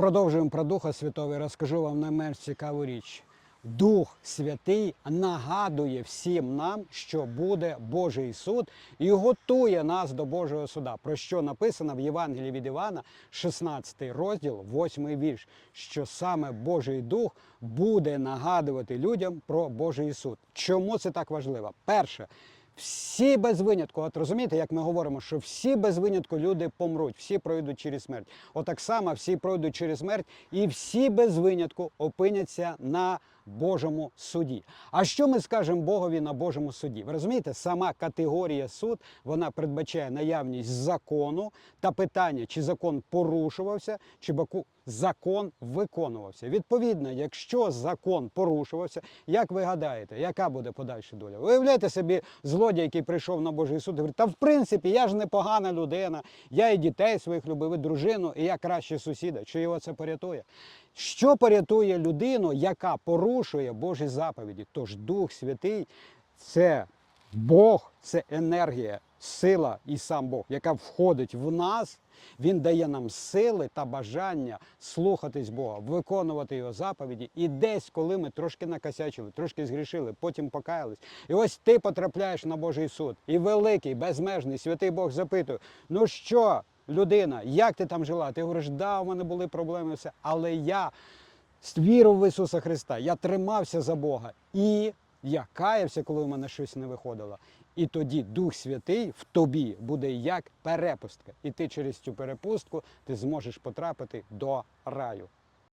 Продовжуємо про Духа Святого. і Розкажу вам найменш цікаву річ. Дух Святий нагадує всім нам, що буде Божий суд, і готує нас до Божого суда. Про що написано в Євангелії від Івана, 16 розділ, 8 вірш, що саме Божий Дух буде нагадувати людям про Божий суд. Чому це так важливо? Перше. Всі без винятку, от розумієте, як ми говоримо, що всі без винятку люди помруть, всі пройдуть через смерть. Отак само всі пройдуть через смерть, і всі без винятку опиняться на Божому суді. А що ми скажемо Богові на Божому суді? Ви розумієте, сама категорія суд вона передбачає наявність закону та питання, чи закон порушувався, чи баку закон виконувався. Відповідно, якщо закон порушувався, як ви гадаєте, яка буде подальша доля? Уявляєте собі злодій, який прийшов на Божий суд, і говорить, та в принципі я ж непогана людина, я і дітей своїх любив, і дружину, і я краще сусіда. Чи його це порятує? Що порятує людину, яка порушує Божі заповіді? Тож Дух Святий це Бог, це енергія, сила і сам Бог, яка входить в нас. Він дає нам сили та бажання слухатись Бога, виконувати його заповіді. І десь, коли ми трошки накосячили, трошки згрішили, потім покаялись. І ось ти потрапляєш на Божий суд. І великий, безмежний, святий Бог запитує: ну що, людина, як ти там жила? Ти говориш, да, у мене були проблеми, все, але я вірив в Ісуса Христа, я тримався за Бога і я каявся, коли в мене щось не виходило. І тоді Дух Святий в тобі буде як перепустка. І ти через цю перепустку ти зможеш потрапити до раю.